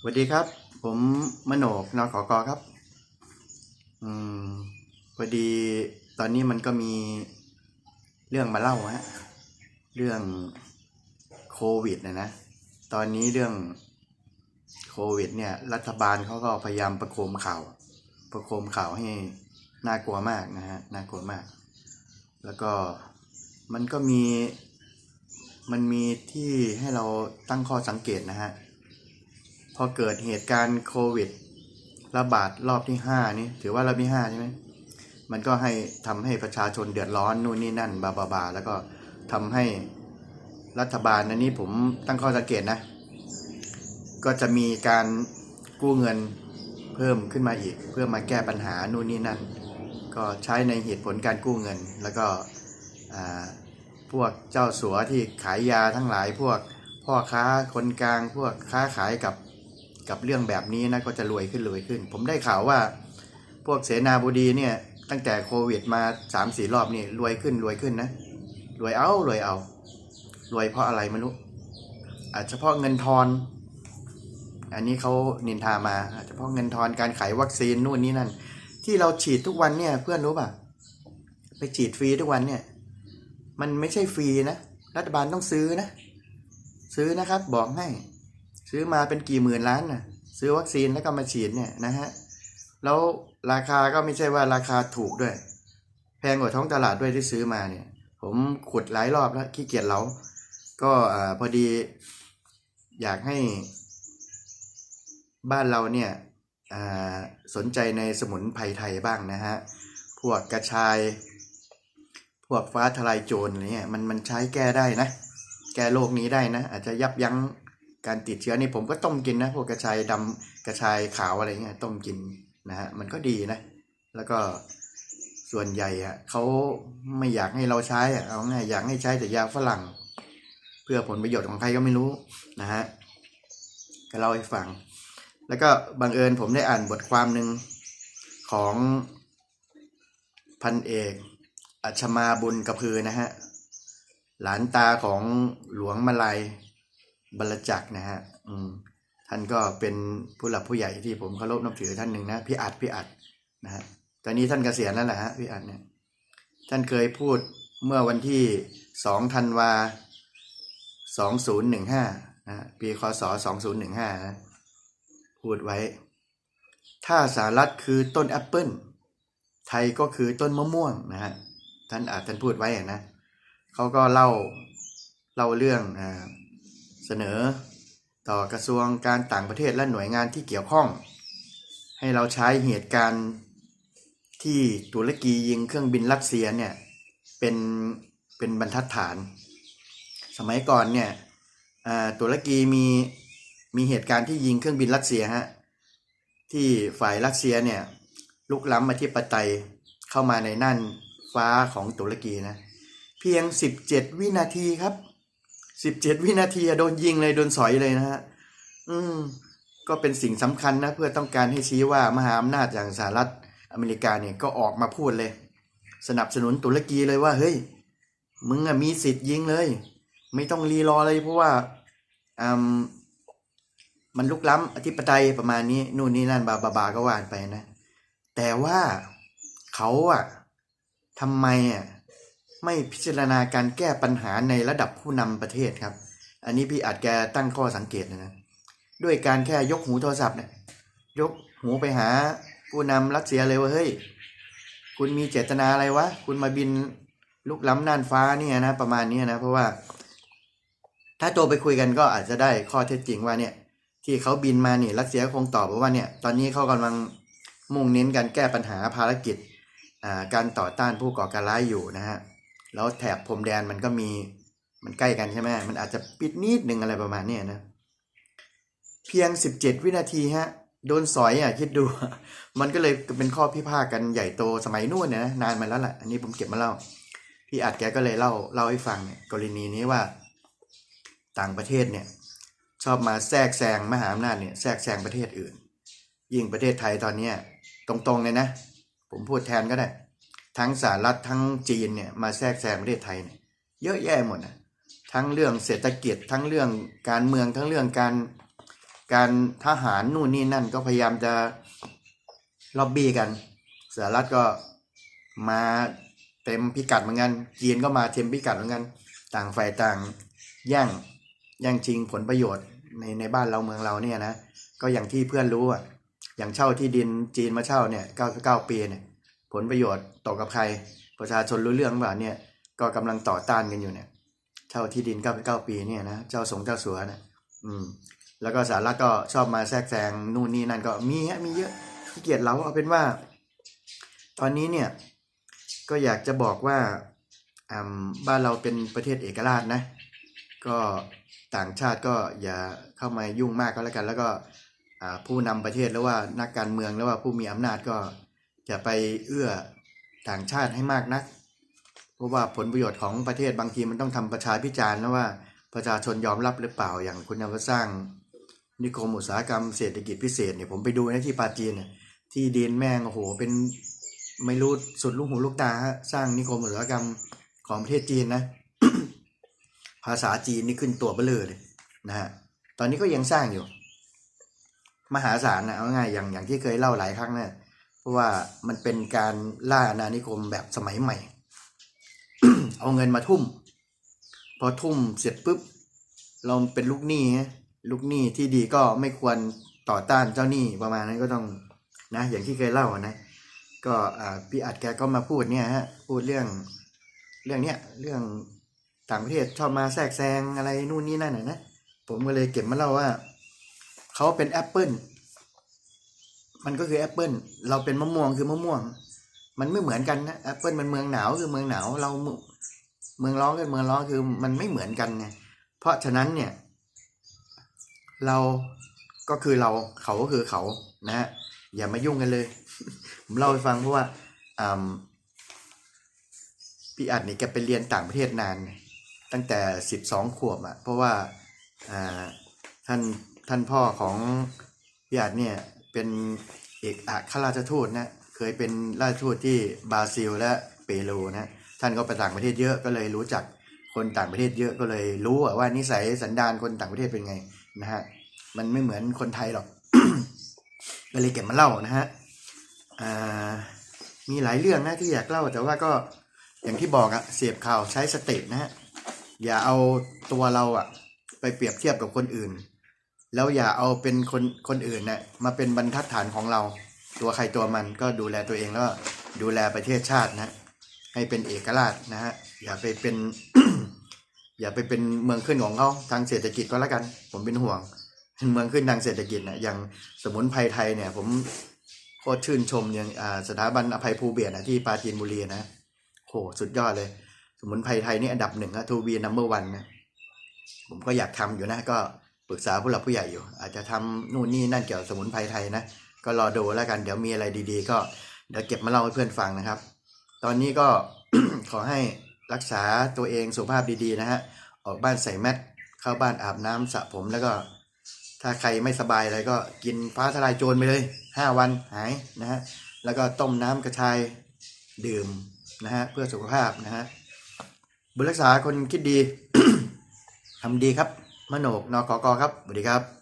สวัสดีครับ ผมมโนกนขอกอครับ อืมพอดีตอนนี้มันก็มีเรื่องมาเล่าฮะเรื่องโควิดนะนะ ตอนนี้เรื่องโควิด เนี่ย รัฐบาลเขาก็พยายามประโคมข่าว ประโคมข่าวให้น่ากลัวมากนะฮะน่ากลัวมาก แล้วก็มันก็มีมันมีที่ให้เราตั้งข้อสังเกตนะฮะ พอเกิดเหตุการณ์โควิด ระบาดรอบที่ห้านี่ถือว่ารอบที่ห้าใช่ไหมมันก็ให้ทำให้ประชาชนเดือดร้อนนู่นนี่นั่นบาบาบาแล้วก็ทำให้รัฐบาลอันนี้ผมตั้งข้อสังเกตนะ ก็จะมีการกู้เงินเพิ่มขึ้นมาอีก เพื่อมาแก้ปัญหานู่นนี่นั่น ก็ใช้ในเหตุผลการกู้เงิน แล้วก็พวกเจ้าสัวที่ขายยาทั้งหลายพวกพ่อค้าคนกลางพวกค้าขายกับ กับเรื่องแบบนี้นะก็จะรวยขึ้นรวยขึ้น ผมได้ข่าวว่า พวกเสนาบดีเนี่ย ตั้งแต่โควิดมาสามสี่รอบนี่รวยขึ้นรวยขึ้นนะรวยเอารวยเอารวยเพราะอะไรไม่รู้อาจจะเพราะเงินทอน อันนี้เขานินทามา อาจจะเพราะเงินทอนการขายวัคซีนนู่นนี่นั่น ที่เราฉีดทุกวันเนี่ย เพื่อนรู้ป่ะไปฉีดฟรีทุกวันเนี่ย มันไม่ใช่ฟรีนะ รัฐบาลต้องซื้อนะ ซื้อนะครับบอกให้ ซื้อมาเป็นกี่หมื่นล้านนะซื้อวัคซีนแล้วก็มาฉีดเนี่ยนะฮะแล้วราคาก็ไม่ใช่ว่าราคาถูกด้วย แพงกว่าท้องตลาดด้วยที่ซื้อมาเนี่ย ผมขุดหลายรอบแล้วขี้เกียจเราก็อ่าพอดีอยากให้บ้านเราเนี่ยอ่าสนใจในสมุนไพรไทยบ้างนะฮะ พวกกระชาย พวกฟ้าทลายโจรอะไรเนี่ยมันมันใช้แก้ได้นะ แก้โรคนี้ได้นะ อาจจะยับยั้ง การติดเชื้อนี่ผมก็ต้มกินนะพวกกระชายดำกระชายขาวอะไรเงี้ยต้มกินนะฮะมันก็ดีนะ แล้วก็ส่วนใหญ่อะเขาไม่อยากให้เราใช้อะเอาง่ายอยากให้ใช้แต่ยาฝรั่ง เพื่อผลประโยชน์ของใครก็ไม่รู้นะฮะก็เล่าให้ฟัง แล้วก็บังเอิญผมได้อ่านบทความหนึ่งของพันเอก อัชมาบุญกระพือนะฮะหลานตาของหลวงมาลัย บรรจักนะฮะอืมท่านก็เป็นผู้หลักผู้ใหญ่ที่ผมเคารพนับถือท่านหนึ่งนะพี่อัดพี่อัดนะฮะตอนนี้ท่านเกษียณแล้วแหละฮะพี่อัดเนี่ยท่านเคยพูดเมื่อวันที่สองธันวาสองศูนย์หนึ่งห้านะปีคศสองศูนย์หนึ่งห้านะพูดไว้ ถ้าสหรัฐคือต้นแอปเปิลไทยก็คือต้นมะม่วงนะฮะท่านอาจท่านพูดไว้อะนะเขาก็เล่าเล่าเรื่องอ่า เสนอ ต่อกระทรวงการต่างประเทศและหน่วยงานที่เกี่ยวข้อง ให้เราใช้เหตุการณ์ที่ตุรกียิงเครื่องบินรัสเซียเนี่ยเป็นเป็นบรรทัดฐาน สมัยก่อนเนี่ยตุรกีมีมีเหตุการณ์ที่ยิงเครื่องบินรัสเซียฮะที่ฝ่ายรัสเซียเนี่ยลุกล้ำมาที่ปไตยเข้ามาในน่านฟ้าของตุรกีนะ เพียง 17 วินาทีครับ 17วินาทีโดนยิงเลยโดนสอยเลยนะฮะอืม ก็เป็นสิ่งสำคัญนะ เพื่อต้องการให้ชี้ว่ามหาอำนาจอย่างสหรัฐอเมริกาเนี่ยก็ออกมาพูดเลย สนับสนุนตุรกีเลยว่า เฮ้ย มึงอะมีสิทธิ์ยิงเลย ไม่ต้องรีรอเลยเพราะว่าอืมมันลุกล้ำอธิปไตยประมาณนี้ นู่นนี่นั่นบาบาบาก็ว่านไปนะ แต่ว่าเขาอะทำไมอะ ไม่พิจารณาการแก้ปัญหาในระดับผู้นำประเทศครับ อันนี้พี่อาจแกตั้งข้อสังเกตนะนะด้วยการแค่ยกหูโทรศัพท์เนี่ยยกหูไปหาผู้นำรัสเซียเลยว่าเฮ้ยคุณมีเจตนาอะไรวะ คุณมาบินลุกล้ำน่านฟ้าเนี่ยนะ ประมาณนี้นะ เพราะว่า ถ้าโทรไปคุยกันก็อาจจะได้ข้อเท็จจริงว่าเนี่ย ที่เขาบินมาเนี่ยรัสเซียคงตอบว่าเนี่ย ตอนนี้เขากำลังมุ่งเน้นการแก้ปัญหาภารกิจอ่าการต่อต้านผู้ก่อการร้ายอยู่นะฮะ แล้วแถบพรมแดนมันก็มีมันใกล้กันใช่ไหมมันอาจจะปิดนิดหนึ่งอะไรประมาณเนี้ยนะเพียง 17 วินาทีฮะโดนสอยอะคิดดู มันก็เลยเป็นข้อพิพาทกันใหญ่โตสมัยนู่นเนี่ยนะนานมาแล้วแหละอันนี้ผมเก็บมาเล่า พี่อัดแกก็เลยเล่าเล่าให้ฟังเนี่ยกรณีนี้ว่าต่างประเทศเนี่ยชอบมาแทรกแซงมหาอำนาจเนี่ยแทรกแซงประเทศอื่น ยิ่งประเทศไทยตอนเนี้ตรงๆเลยนะ ผมพูดแทนก็ได้ ทั้งสหรัฐทั้งจีนเนี่ยมาแทรกแซงประเทศไทยเนี่ยเยอะแยะหมดนะทั้งเรื่องเศรษฐกิจทั้งเรื่องการเมืองทั้งเรื่องการการทหารนู่นนี่นั่นก็พยายามจะล็อบบี้กันสหรัฐก็มาเต็มพิกัดเหมือนกันจีนก็มาเต็มพิกัดเหมือนกัน ต่างฝ่ายต่างแย่งแย่งชิงผลประโยชน์ในในบ้านเราเมืองเราเนี่ยนะก็อย่างที่เพื่อนรู้อะอย่างเช่าที่ดินจีนมาเช่าเนี่ย99ปีเนี่ย ผลประโยชน์ตกกับใคร ประชาชนรู้เรื่องเปล่าเนี่ยก็กำลังต่อต้านกันอยู่เนี่ยเช่าที่ดิน99ปีเนี่ยนะเจ้าสงเจ้าสัวนะอืมแล้วก็สาระก็ชอบมาแทรกแซงนู่นนี่นั่นก็มีฮะมีเยอะขี้เกียจเราเอาเป็นว่า ตอนนี้เนี่ยก็อยากจะบอกว่าบ้านเราเป็นประเทศเอกราชนะ ก็ต่างชาติก็อย่าเข้ามายุ่งมากก็แล้วกัน แล้วก็ผู้นำประเทศแล้วว่านักการเมืองแล้วว่าผู้มีอำนาจก็ อย่าไปเอื้อต่างชาติให้มากนัก เพราะว่าผลประโยชน์ของประเทศบางทีมันต้องทำประชาพิจารณ์นะว่าประชาชนยอมรับหรือเปล่าอย่างคุณเอาสร้าง นิคมอุตสาหกรรมเศรษฐกิจพิเศษเนี่ยผมไปดูนะที่ปาจีนเนี่ยที่ดินแม่งโอ้โหเป็นไม่รู้สุดลูกหูลูกตาฮะสร้างนิคมอุตสาหกรรมของประเทศจีนนะ ภาษาจีนนี่ขึ้นตัวเบลอเลยนะฮะตอนนี้ก็ยังสร้างอยู่ มหาศาลนะเอาง่ายอย่างอย่างที่เคยเล่าหลายครั้งเนะเพ ราะว่ามันเป็นการล่าอาณานิคมแบบสมัยใหม่ เอาเงินมาทุ่ม พอทุ่มเสร็จปุ๊บ เราเป็นลูกหนี้ลูกหนี้ที่ดีก็ไม่ควรต่อต้านเจ้าหนี้ประมาณนั้นก็ต้องนะ อย่างที่เคยเล่านะ ก็พี่อัดแกก็มาพูดเนี่ยฮะพูดเรื่องเรื่องเนี้ยเรื่องต่างประเทศชอบมาแทรกแซงอะไรนู่นนี่นั่นน่ะนะผมก็เลยเก็บมาเล่าว่าเขาเป็นแอปเปิล มันก็คือแอปเปิลเราเป็นมะม่วงคือมะม่วง มันไม่เหมือนกันนะแอปเปิลมันเมืองหนาวคือเมืองหนาวเราเมืองร้อนคือเมืองร้อนคือมันไม่เหมือนกันไงเพราะฉะนั้นเนี่ย เราก็คือเราเขาก็คือเขานะฮะอย่ามายุ่งกันเลย ผมเล่าให้ฟังเพราะว่าพี่อัดนี่แกไปเรียนต่างประเทศนาน ตั้งแต่สิบสองขวบอะ่ะเพราะว่าอ่าท่านท่านพ่อของพี่อัดเนี่ย เป็นเอกอัครราชทูตนะเคยเป็นราชทูตที่บราซิล และเปรูนะท่านก็ไปต่างประเทศเยอะก็เลยรู้จักคนต่างประเทศเยอะก็เลยรู้ว่านิสัยสันดานคนต่างประเทศเป็นไงนะฮะมันไม่เหมือนคนไทยหรอกก็เลยเก็บมาเล่านะฮะมีหลายเรื่องนะที่อยากเล่าแต่ว่าก็อย่างที่บอกอะเสียบข่าวใช้สตินะฮะอย่าเอาตัวเราอะไปเปรียบเทียบกับคนอื่น แล้วอย่าเอาเป็นคนคนอื่นนะ่ะมาเป็นบรรทัดฐานของเรา ตัวใครตัวมันก็ดูแลตัวเองแล้วดูแลประเทศชาตินะ ให้เป็นเอกราชนะฮะอย่าไปเป็น อย่าไปเป็นเมืองขึ้นของเขาทางเศรษฐกิจก็แล้วกัน ผมเป็นห่วงเมืองขึ้นทางเศรษฐกิจนะอย่างสมุนไพรไทยเนี่ย ผมโคตรชื่นชมอย่างสถาบันอภัยภูเบียนะที่ปราจีนบุรีนะโหสุดยอดเลย สมุนไพรไทยนี่อันดับหนึ่งอะทูบีนัมเบอร์วันนะผมก็อยากทำอยู่นะก็ ปรึกษาผู้หลักผู้ใหญ่อยู่ อาจจะทำนู่นนี่นั่นเกี่ยวกับสมุนไพรไทยนะ ก็รอดูแล้วกันเดี๋ยวมีอะไรดี ๆ ก็เดี๋ยวเก็บมาเล่าให้เพื่อนฟังนะครับ ตอนนี้ก็ขอให้รักษาตัวเองสุขภาพดีๆนะฮะออกบ้านใส่แมสเข้าบ้านอาบน้ำสระผมแล้วก็ ถ้าใครไม่สบายอะไรก็กินฟ้าทลายโจรไปเลยห้าวันหายนะฮะแล้วก็ต้มน้ำกระชายดื่มนะฮะเพื่อสุขภาพนะฮะบุรักษาคนคิดดีทำดีครับ มโนกนอกกอครับสวัสดีครับ